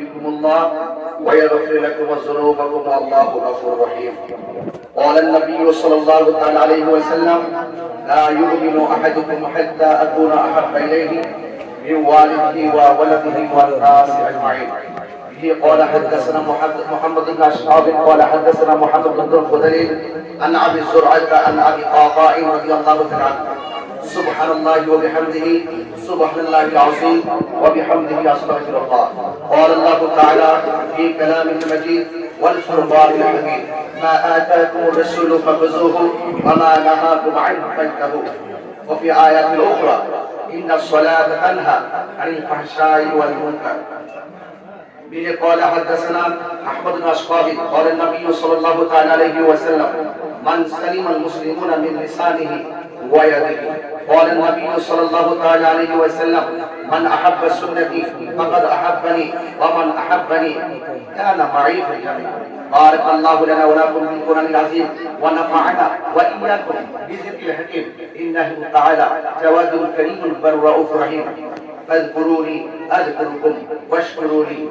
بكم الله ويغفر لكم ذنوبكم والله غفور رحيم. قال النبي صلى الله عليه وسلم لا يؤمن أحدكم حتى أكون أحب إليه من والده وولده والناس أجمعين. قال حدثنا محمد بن اشهاب قال حدثنا محمد بن الخدري عن أبي زرعه عن أبي قعقاع رضي الله تعالى عنه. سبحان الله وبحمده سبحان الله العظيم وبحمده أستغفر الله. قال الله تعالى في كلامه المجيد والفرقان الحميد ما آتاكم الرسول فخذوه وما نهاكم عنه فانتهوا. وفي آيات أخرى إن الصلاة تنهى عن الفحشاء والمنكر. به قال حدثنا أحمد بن اشقاب قال النبي صلى الله تعالى عليه وسلم من سلم المسلمون من لسانه ويده قال النبي صلى الله عليه وسلم من أحب سنتي فقد أحبني ومن أحبني كان معي في الجنه بارك الله لنا ولكم في القرآن العظيم ونفعنا وإياكم بذكر الحكيم. إنه تعالى جواد كريم البر رؤوف رحيم. فاذكروني أذكركم واشكروا لي